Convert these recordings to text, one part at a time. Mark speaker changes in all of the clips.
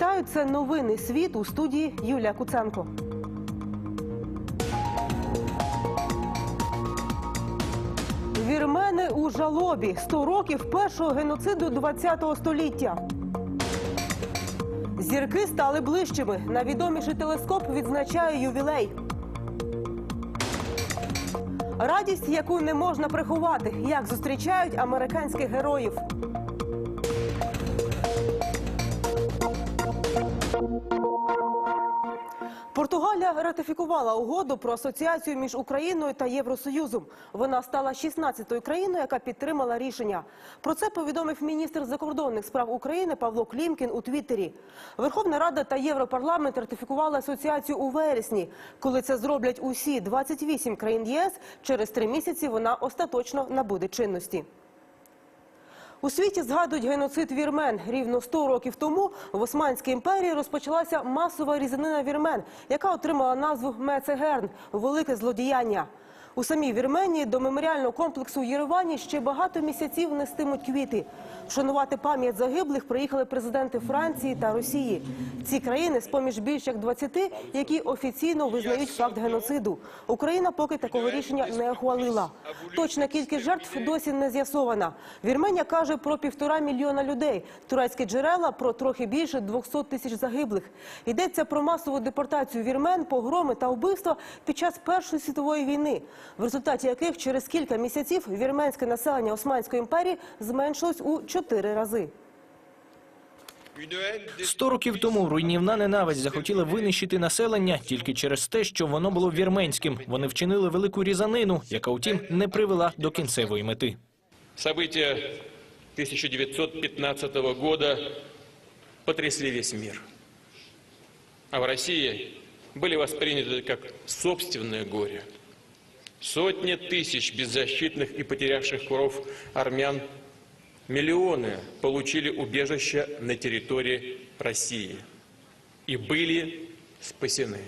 Speaker 1: Вітаю, це новини світ у студії Юлія Куценко. Вірмени у жалобі 100 років першого геноциду 20 століття. Зірки стали ближчими. Найвідоміший телескоп відзначає ювілей. Радість, яку не можна приховати, як зустрічають американських героїв. Португалія ратифікувала угоду про асоціацію між Україною та Євросоюзом. Вона стала 16-ю країною, яка підтримала рішення. Про це повідомив міністр закордонних справ України Павло Клімкін у Твіттері. Верховна Рада та Європарламент ратифікували асоціацію у вересні. Коли це зроблять усі 28 країн ЄС, через три місяці вона остаточно набуде чинності. У світі згадують геноцид вірмен. Рівно 100 років тому в Османській імперії розпочалася масова різанина вірмен, яка отримала назву Мецегерн – велике злодіяння. У самій Вірменії до меморіального комплексу у Єревані ще багато місяців нестимуть квіти. Вшанувати пам'ять загиблих приїхали президенти Франції та Росії. Ці країни з-поміж більш як 20, які офіційно визнають факт геноциду. Україна поки такого рішення не ухвалила. Точна кількість жертв досі не з'ясована. Вірменія каже про півтора мільйона людей. Турецькі джерела про трохи більше 200 тисяч загиблих. Йдеться про масову депортацію вірмен, погроми та вбивства під час Першої світової війни, в результаті яких через кілька місяців вірменське населення Османської імперії зменшилось у чотири рази.
Speaker 2: Сто років тому руйнівна ненависть захотіла винищити населення тільки через те, що воно було вірменським. Вони вчинили велику різанину, яка, утім, не привела до кінцевої мети.
Speaker 3: События 1915 года потрясли весь мир. А в России были восприняты как собственное горе. Сотни тысяч беззащитных и потерявших кровь армян, миллионы получили убежище на территории России и были спасены.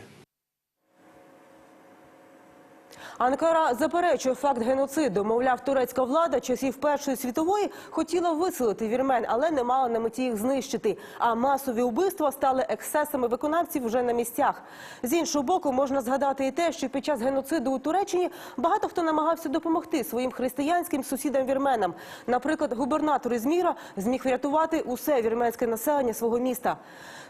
Speaker 1: Анкара заперечує факт геноциду. Мовляв, турецька влада часів Першої світової хотіла виселити вірмен, але не мала на меті їх знищити. А масові вбивства стали ексцесами виконавців вже на місцях. З іншого боку, можна згадати і те, що під час геноциду у Туреччині багато хто намагався допомогти своїм християнським сусідам вірменам. Наприклад, губернатор Ізміра зміг врятувати усе вірменське населення свого міста.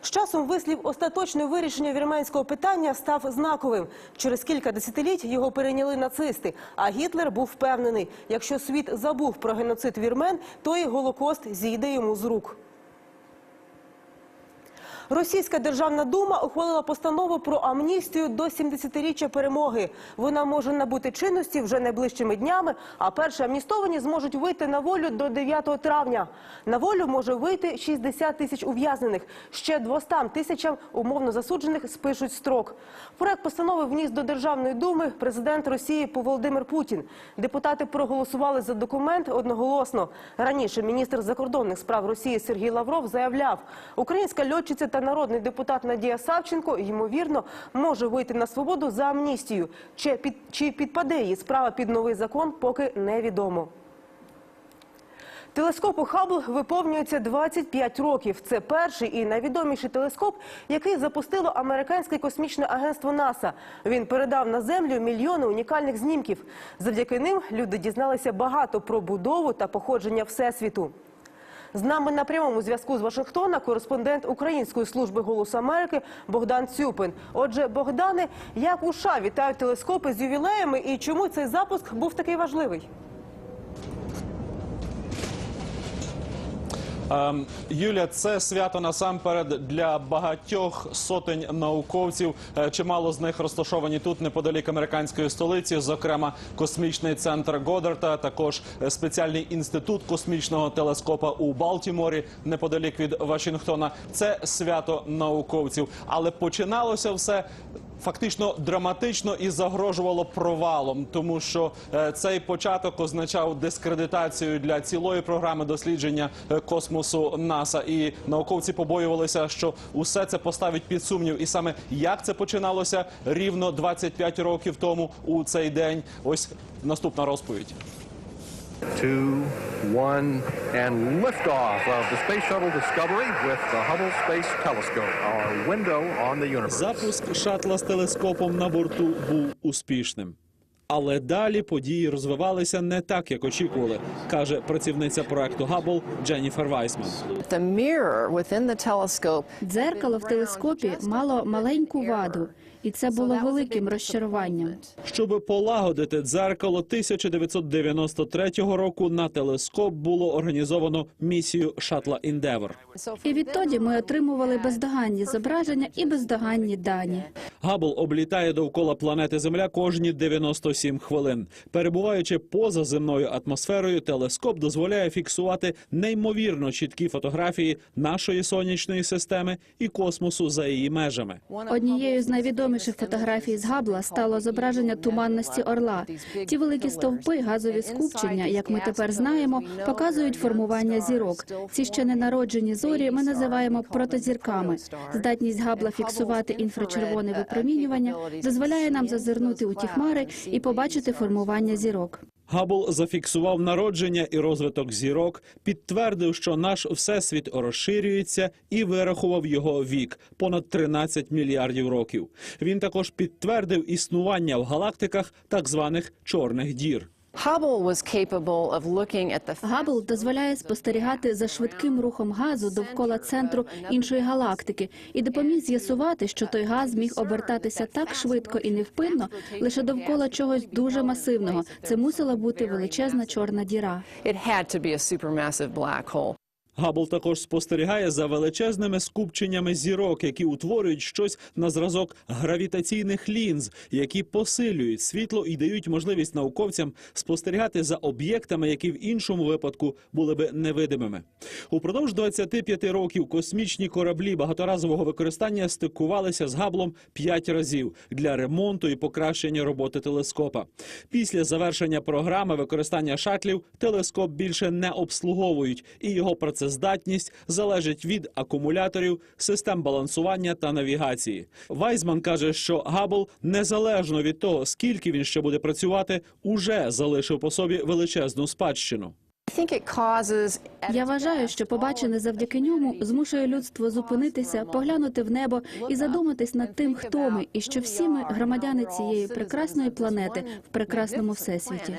Speaker 1: З часом вислів остаточне вирішення вірменського питання став знаковим. Через кілька десятиліть його перейняли нацисти. А Гітлер був впевнений, якщо світ забув про геноцид вірмен, то і голокост зійде йому з рук. Російська державна дума ухвалила постанову про амністію до 70-річчя перемоги. Вона може набути чинності вже найближчими днями, а перші амністовані зможуть вийти на волю до 9 травня. На волю може вийти 60 тисяч ув'язнених. Ще 200 тисячам умовно засуджених спишуть строк. Проект постанови вніс до Державної думи президент Росії Володимир Путін. Депутати проголосували за документ одноголосно. Раніше міністр закордонних справ Росії Сергій Лавров заявляв, українська льотчиця та народний депутат Надія Савченко, ймовірно, може вийти на свободу за амністію. Чи, під, чи підпаде її справа під новий закон, поки невідомо. Телескопу Хаббл виповнюється 25 років. Це перший і найвідоміший телескоп, який запустило американське космічне агентство НАСА. Він передав на землю мільйони унікальних знімків. Завдяки ним люди дізналися багато про будову та походження всесвіту. З нами на прямому зв'язку з Вашингтона кореспондент Української служби «Голос Америки» Богдан Цюпин. Отже, Богдане, як у США вітають телескопи з ювілеями і чому цей запуск був такий важливий?
Speaker 4: Юля, це свято насамперед для багатьох сотень науковців. Е, Чимало з них розташовані тут неподалік американської столиці, зокрема космічний центр Годарта, також е, спеціальний інститут космічного телескопа у Балтіморі, неподалік від Вашингтона. Це свято науковців, але починалося все. Фактично драматично і загрожувало провалом, тому що е, цей початок означав дискредитацію для цілої програми дослідження е, космосу НАСА. І науковці побоювалися, що усе це поставить під сумнів. І саме як це починалося рівно 25 років тому у цей день. Ось наступна розповідь.
Speaker 5: Two, one, and liftoff of the Space Shuttle Discovery with the Hubble Space Telescope, our window on the universe.
Speaker 4: Запуск шатла з телескопом на борту був успішним. Але далі події розвивалися не так, як очікували, каже працівниця проекту Габл Дженніфер Вайсман.
Speaker 6: The mirror within the telescope
Speaker 7: Дзеркало в телескопі мало маленьку ваду, і це було великим розчаруванням.
Speaker 4: Щоб полагодити дзеркало 1993 року на телескоп було організовано місію шатла Індевор.
Speaker 7: І відтоді ми отримували бездоганні зображення і бездоганні дані.
Speaker 4: Габл облітає довкола планети Земля кожні 97 хвилин. Перебуваючи поза земною атмосферою, телескоп дозволяє фіксувати неймовірно чіткі фотографії нашої сонячної системи і космосу за її межами.
Speaker 7: Однією з найвідоміших фотографій з Габла стало зображення туманності орла. Ті великі стовпи, газові скупчення, як ми тепер знаємо, показують формування зірок. Ці ще не народжені зорі ми називаємо протозірками. Здатність Габла фіксувати інфрачервоне випромінювання дозволяє нам зазирнути у ті хмари і побачити формування зірок.
Speaker 4: Габл зафіксував народження і розвиток зірок, підтвердив, що наш всесвіт розширюється і вирахував його вік понад 13 мільярдів років. Він також підтвердив існування в галактиках так званих чорних дір.
Speaker 7: Габл дозволяє спостерігати за швидким рухом газу довкола центру іншої галактики і допоміг з'ясувати, що той газ міг обертатися так швидко і невпинно лише довкола чогось дуже масивного. Це мусила бути величезна чорна діра.
Speaker 4: Габл також спостерігає за величезними скупченнями зірок, які утворюють щось на зразок гравітаційних лінз, які посилюють світло і дають можливість науковцям спостерігати за об'єктами, які в іншому випадку були би невидимими. Упродовж 25 років космічні кораблі багаторазового використання стикувалися з Габлом 5 разів для ремонту і покращення роботи телескопа. Після завершення програми використання шатлів телескоп більше не обслуговують, і його працездатність залежить від акумуляторів, систем балансування та навігації. Вайзман каже, що Габл, незалежно від того, скільки він ще буде працювати, уже залишив по собі величезну спадщину.
Speaker 7: Я вважаю, що побачене завдяки ньому змушує людство зупинитися, поглянути в небо і задуматись над тим, хто ми, і що всі ми громадяни цієї прекрасної планети в прекрасному всесвіті.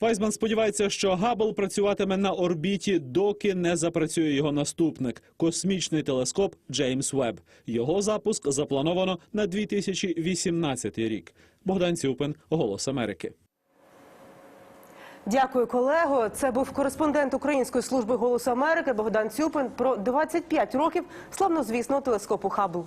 Speaker 4: Вайзман сподівається, що Габл працюватиме на орбіті, доки не запрацює його наступник космічний телескоп Джеймс Веб. Його запуск заплановано на 2018 рік. Богдан Цюпин, Голос Америки.
Speaker 1: Дякую, колего. Це був кореспондент Української служби голосу Америки Богдан Цюпин про 25 років славнозвісного телескопу Хаббл.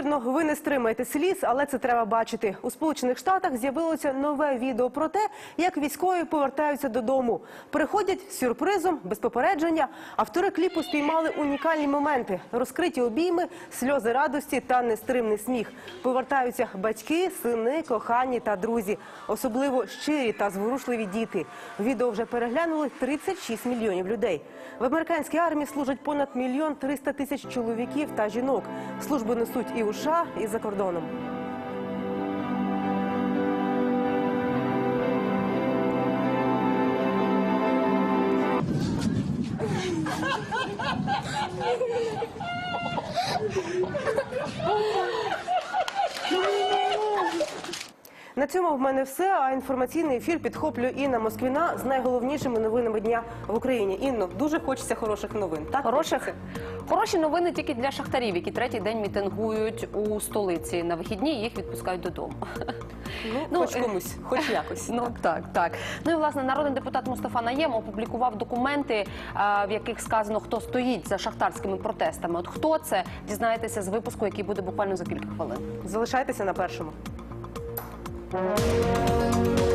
Speaker 1: Ймовірно, ви не стримаєте сліз, але це треба бачити. У Сполучених Штатах з'явилося нове відео про те, як військові повертаються додому. Приходять з сюрпризом, без попередження. Автори кліпу спіймали унікальні моменти: розкриті обійми, сльози радості та нестримний сміх. Повертаються батьки, сини, кохані та друзі, особливо щирі та зворушливі діти. Відео вже переглянули 36 мільйонів людей. В американській армії служать понад мільйон 300 тисяч чоловіків та жінок. Службу несуть і у США, і за кордоном. На цьому в мене все. А інформаційний ефір підхоплює Інна Москвіна з найголовнішими новинами дня в Україні. Інно, дуже хочеться хороших новин. Так
Speaker 8: Хороших хороші новини тільки для шахтарів, які третій день мітингують у столиці. На вихідні їх відпускають додому.
Speaker 1: ну,
Speaker 8: Ну,
Speaker 1: хоч
Speaker 8: е,
Speaker 1: комусь, хоч якось.
Speaker 8: Ну так, так. Ну і власне народний депутат Мустафа Наєм опублікував документи, в яких сказано, хто стоїть за шахтарськими протестами. От хто це дізнаєтеся з випуску, який буде буквально за кілька хвилин.
Speaker 1: Залишайтеся на першому.
Speaker 8: Música